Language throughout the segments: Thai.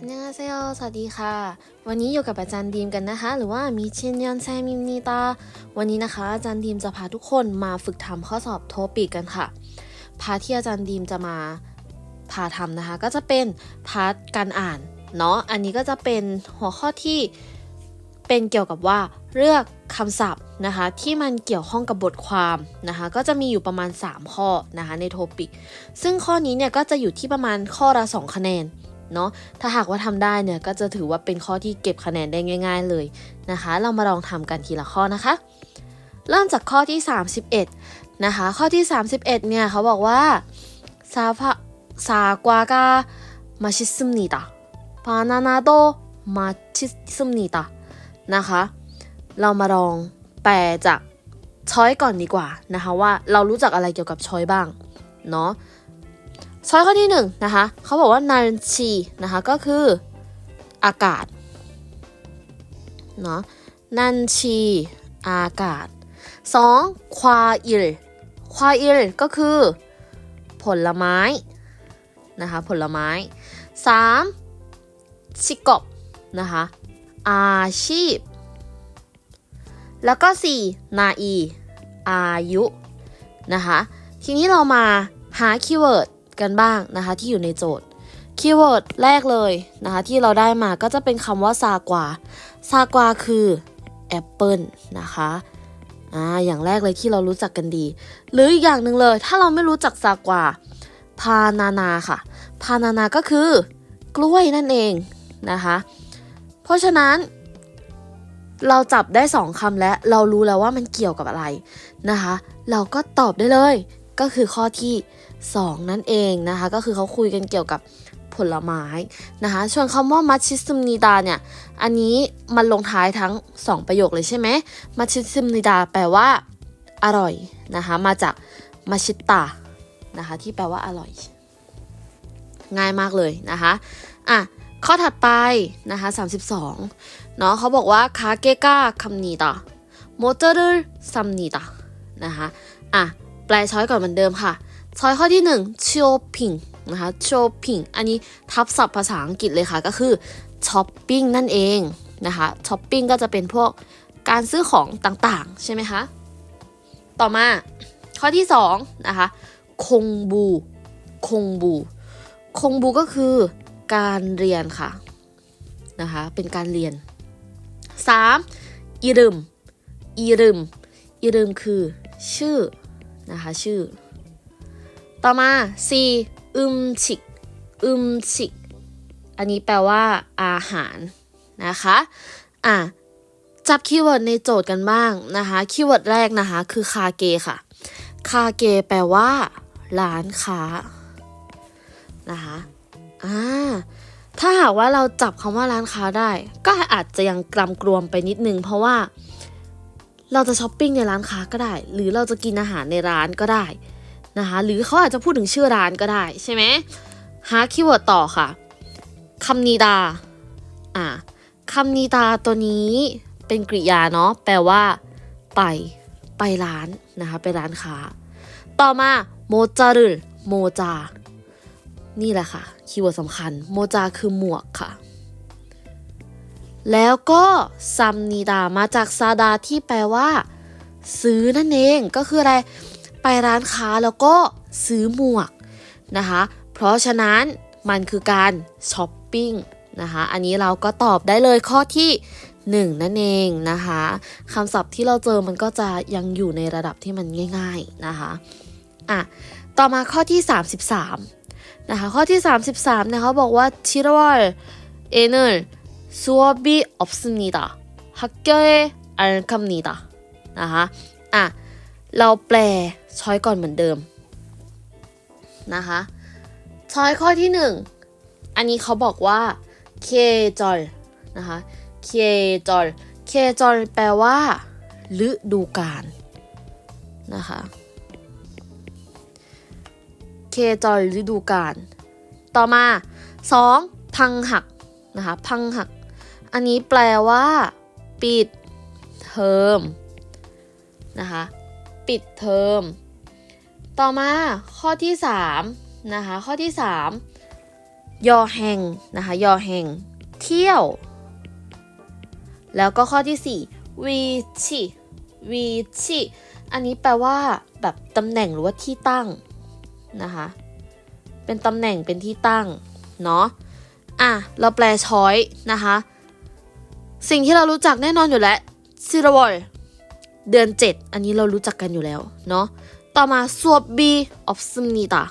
อันยองอเซโอสวัสดีค่ะ วันนี้อยู่กับอาจารย์ดีมกันนะคะ หรือว่ามีเชนยอนแซมิมนีตา วันนี้นะคะ อาจารย์ดีมจะพาทุกคนมาฝึกทำข้อสอบโทปิกกันค่ะ พาทที่อาจารย์ดีมจะมาพาทำนะคะ ก็จะเป็นพาร์ทการอ่านเนาะ อันนี้ก็จะเป็นหัวข้อที่เป็นเกี่ยวกับว่าเลือกคำศัพท์นะคะที่มันเกี่ยวข้องกับบทความนะคะก็จะมีอยู่ประมาณ 3 ข้อนะคะในโทปิก ซึ่งข้อนี้เนี่ยก็จะอยู่ที่ประมาณข้อละ2คะแนน เนาะถ้าหากว่าทำได้เนี่ยก็จะถือว่าเป็นข้อที่เก็บคะแนนได้ง่าย ๆ เลยนะคะ เรามาลองทำกันทีละข้อนะคะ เริ่มจากข้อที่ 31 นะคะ ข้อที่ 31 เนี่ยเขาบอกว่าซาฟะซากวากามาชิซึมนิดาบานานาโดมาชิซึมนิดานะคะ เรามาลองแปลจากช้อยก่อนดีกว่านะคะว่าเรารู้จักอะไรเกี่ยวกับช้อยบ้างเนาะ ช้อยข้อที่หนึ่งนะคะเขาบอกว่านันชีนะคะก็คืออากาศเนาะนันชีอากาศสองควาอิลควาอิลก็คือ ผลไม้นะคะผลไม้สามชิกบนะคะอาชีพ แล้วก็สี่นาอี อายุนะคะทีนี้เรามาหาคีย์เวิร์ด กันบ้างนะคะ ที่อยู่ในโจทย์คีย์เวิร์ดแรกเลยนะคะที่เราได้มาก็จะเป็นคำว่าซากวาซากวาคือแอปเปิลนะคะอ่าอย่างแรกเลยที่เรารู้จักกันดี หรืออีกอย่างหนึ่งเลย ถ้าเราไม่รู้จักซากวาพานานาค่ะพานานาก็คือกล้วยนั่นเองนะคะ เพราะฉะนั้น เราจับได้สองคำแล้วเรารู้แล้วว่ามันเกี่ยวกับอะไรนะคะ เราก็ตอบได้เลย ก็คือข้อที่ 2 นั่นเองนะคะ ก็คือเขาคุยกันเกี่ยวกับผลไม้นะคะส่วนคำว่ามัชชิซึมนิดาเนี่ย อันนี้มันลงท้ายทั้ง 2 ประโยคเลยใช่ไหมมัชชิซึมนิดาแปลว่า อร่อยนะคะ มาจากมัชิตานะคะ ที่แปลว่าอร่อย ง่ายมากเลยนะคะอะข้อถัดไปนะคะ32เนาะเขาบอกว่าคาเกกาคัมนีดาโมเตอร์ซัมนีดานะคะอะ แปลช้อยก่อนเหมือนเดิมค่ะ ช้อยข้อที่1 shopping นะคะ shopping อันนี้ทับศัพท์ภาษาอังกฤษเลยค่ะ ก็คือ shopping นั่นเองนะคะ shopping ก็จะเป็นพวกการซื้อของต่างๆ ใช่ไหมคะ ต่อมาข้อที่2นะคะคงบูคงบูคงบูก็คือการเรียนค่ะนะคะเป็นการเรียน 3. อีรึมอีรึมอีรึมคือชื่อ นะคะ ชื่อ ต่อมา C อึมชิกอึมชิกอันนี้แปลว่าอาหารนะคะอะจับคีย์เวิร์ดในโจทย์กันบ้างนะคะคีย์เวิร์ดแรกนะคะ คือคาเกค่ะ คาเกแปลว่า ร้านค้านะคะอ่าถ้าหากว่าเราจับคำว่าร้านค้าได้ ก็อาจจะยังกลำกลวมไปนิดนึง เพราะว่า เราจะช้อปปิ้งในร้านค้าก็ได้ หรือเราจะกินอาหารในร้านก็ได้นะคะหรือเขาอาจจะพูดถึงชื่อร้านก็ได้ใช่ไหมหาคีย์เวิร์ดต่อค่ะคำนีดาอ่าคำนีดาตัวนี้เป็นกริยาเนาะแปลว่า ไป ไปร้านนะคะไปร้านค้า ต่อมาโมจารุโมจา นี่แหละค่ะคีย์เวิร์ดสำคัญโมจาคือหมวกค่ะ แล้วก็ซัมนีดามาจากซาดาที่แปลว่า ซื้อนั่นเองก็คืออะไร ไปร้านค้าแล้วก็ซื้อหมวกนะคะ เพราะฉะนั้นมันคือการช้อปปิ้งนะคะอันนี้เราก็ตอบได้เลยข้อที่ 1 นั่นเองนะคะคำศัพท์ที่เราเจอมันก็จะยังอยู่ในระดับที่มันง่าย ๆนะคะอะต่อมาข้อที่ 33นะคะข้อที่ 33เนี่ยเขาบอกว่าชิรวอลเอเนอร์ 수업이 없습니다. 학교에 안 갑니다. นะคะอ่ะ เราแปลช้อยก่อนเหมือนเดิมนะคะช้อยข้อที่หนึ่งอันนี้เขาบอกว่าเคจอลนะคะเคจอลเคจอลแปลว่าฤดูกาลนะคะเคจอลฤดูกาลต่อมาสองพังหักนะคะพังหัก อันนี้แปลว่า ปิดเทอมนะคะ ปิดเทอม ต่อมาข้อที่3นะคะ ข้อที่ 3 ยอแหงนะคะ ยอแหงเที่ยว แล้วก็ข้อที่สี่วีชิวีชิอันนี้แปลว่า แบบตำแหน่งหรือว่าที่ตั้งนะคะ เป็นตำแหน่งเป็นที่ตั้ง เนาะ อะ เราแปลช้อยนะคะ สิ่งที่เรารู้จักแน่นอนอยู่แล้วซิรวอยเดือน 7 อันนี้เรารู้จักกันอยู่แล้วเนาะต่อมาสวบบีออฟซึมนีตา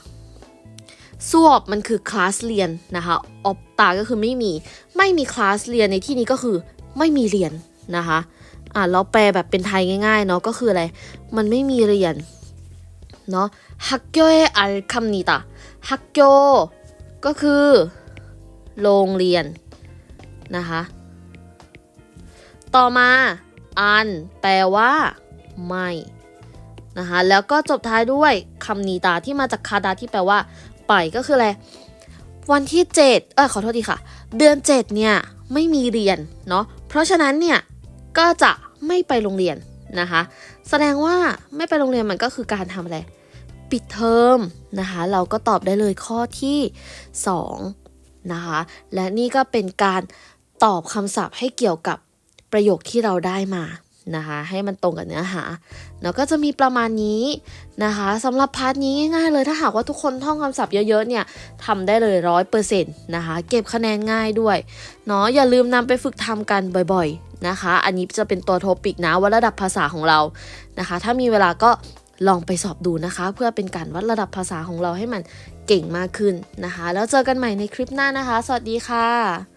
สวบมันคือคลาสเรียนนะคะออฟตาก็คือไม่มี ไม่มีคลาสเรียนในที่นี้ก็คือไม่มีเรียนนะคะอะเราแปลแบบเป็นไทยง่ายๆเนาะก็คืออะไร มันไม่มีเรียนเนาะฮักโกเออัลคัมนิตาฮักโกก็คือ โรงเรียนนะคะ ต่อมา อัน แปลว่า ไม่นะคะแล้วก็จบท้ายด้วยคำนีตาที่มาจากคาดาที่แปลว่า ไปก็คืออะไรวันที่ 7 เออขอโทษทีค่ะ เดือน 7 เนี่ย ไม่มีเรียนเนาะเพราะฉะนั้นเนี่ย ก็จะไม่ไปโรงเรียนนะคะ แสดงว่าไม่ไปโรงเรียนมันก็คือการทำอะไร ปิดเทอมนะคะ เราก็ตอบได้เลยข้อที่2นะคะ และนี่ก็เป็นการตอบคำศัพท์ให้เกี่ยวกับ ประโยคที่เราได้มานะคะให้มันตรงกับเนื้อหาเนาะก็จะมีประมาณนี้นะคะสำหรับพาร์ทนี้ง่ายๆเลยถ้าหากว่าทุกคนท่องคำศัพท์เยอะๆเนี่ยทำได้เลยร้อยเปอร์เซ็นต์นะคะเก็บคะแนนง่ายด้วยเนาะอย่าลืมนำไปฝึกทำกันบ่อยๆนะคะ อันนี้จะเป็นตัวโทปิกนะว่าระดับภาษาของเรานะคะ ถ้ามีเวลาก็ลองไปสอบดูนะคะ เพื่อเป็นการวัดระดับภาษาของเราให้มันเก่งมากขึ้นนะคะ แล้วเจอกันใหม่ในคลิปหน้านะคะ สวัสดีค่ะ